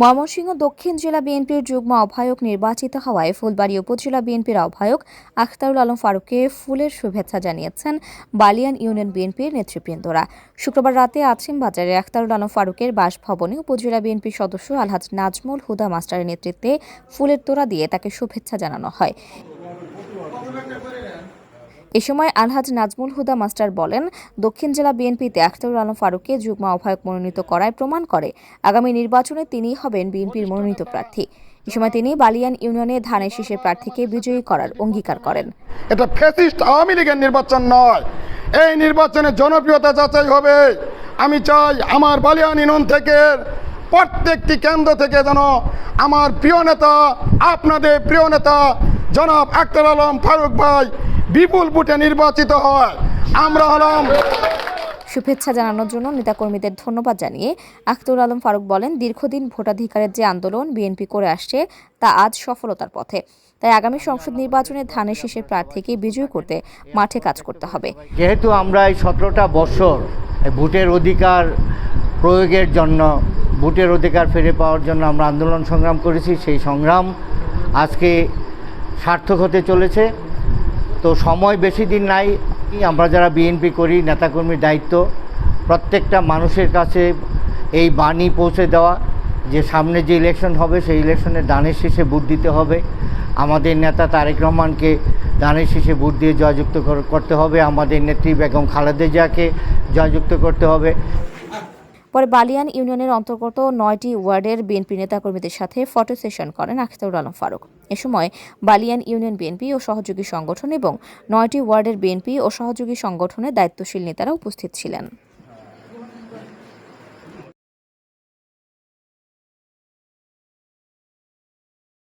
ময়মনসিংহ দক্ষিণ জেলা বিএনপির যুগ্ম আহ্বায়ক নির্বাচিত হওয়ায় ফুলবাড়ি উপজেলা বিএনপির আহ্বায়ক আখতারুল আলম ফারুককে ফুলের শুভেচ্ছা জানিয়েছেন বালিয়ান ইউনিয়ন বিএনপির নেতৃবৃন্দরা। শুক্রবার রাতে আছিম বাজারে আখতারুল আলম ফারুকের বাসভবনে উপজেলা বিএনপির সদস্য আলহাজ নাজমুল হুদা মাস্টারের নেতৃত্বে ফুলের তোড়া দিয়ে তাকে শুভেচ্ছা জানানো হয়। এ সময় আলহাজ নাজমুল হুদা মাস্টার বলেন, দক্ষিণ জেলা বিএনপিতে আখতারুল আলম ফারুককে যুগ্ম আহ্বায়ক মনোনীত করায় প্রমাণ করে আগামী নির্বাচনে তিনিই হবেন বিএনপির মনোনীত প্রার্থী। এ সময় তিনি বালিয়ান ইউনিয়নে ধানের শীষের প্রার্থীকে বিজয়ী করার অঙ্গীকার করেন। এটা ফ্যাসিস্ট আওয়ামী লীগের নির্বাচন নয়। এই নির্বাচনে জনপ্রিয়তা যাচাই হবে। আমি চাই আমার বালিয়ান ইউনিয়ন থেকে প্রত্যেকটি কেন্দ্র থেকে যেন আমার প্রিয় নেতা, আপনাদের প্রিয় নেতা জনাব আক্তার আলম ফারুক ভাই বিপুল ভোটে নির্বাচিত হয়। আমরা হলাম শুভেচ্ছা জানানোর জন্য নেতাকর্মীদের ধন্যবাদ জানিয়ে আখতারুল আলম ফারুক বলেন দীর্ঘদিন ভোটাধিকারের যে আন্দোলন বিএনপি করে আসছে তা আজ সফলতার পথে। তাই আগামী সংসদ নির্বাচনে ধানের শীষের প্রার্থীকে বিজয়ী করতে মাঠে কাজ করতে হবে। যেহেতু আমরা এই সতেরোটা বছর ভোটের অধিকার প্রয়োগের জন্য ভোটের অধিকার ফিরে পাওয়ার জন্য আমরা আন্দোলন সংগ্রাম করেছি সেই সংগ্রাম আজকে সার্থক হতে চলেছে। তো সময় বেশি দিন নাই। আমরা যারা বিএনপি করি, নেতাকর্মীর দায়িত্ব, প্রত্যেকটা মানুষের কাছে এই বাণী পৌঁছে দেওয়া, যে সামনে যে ইলেকশন হবে, সেই ইলেকশনে দানের শীষে ভোট দিতে হবে। আমাদের নেতা তারেক রহমানকে দানের শীষে ভোট দিয়ে জয়যুক্ত করতে হবে। আমাদের নেত্রী বেগম খালেদা জিয়াকে জয়যুক্ত করতে হবে। পরে বালিয়ান ইউনিয়নের অন্তর্গত নয়টি ওয়ার্ডের বিএনপি নেতাকর্মীদের সাথে ফটো সেশন করেন আখতারুল আলম ফারুক। এ সময় বালিয়ান ইউনিয়ন বিএনপি ও সহযোগী সংগঠন এবং নয়টি ওয়ার্ডের বিএনপি ও সহযোগী সংগঠনের দায়িত্বশীল নেতারা উপস্থিত ছিলেন।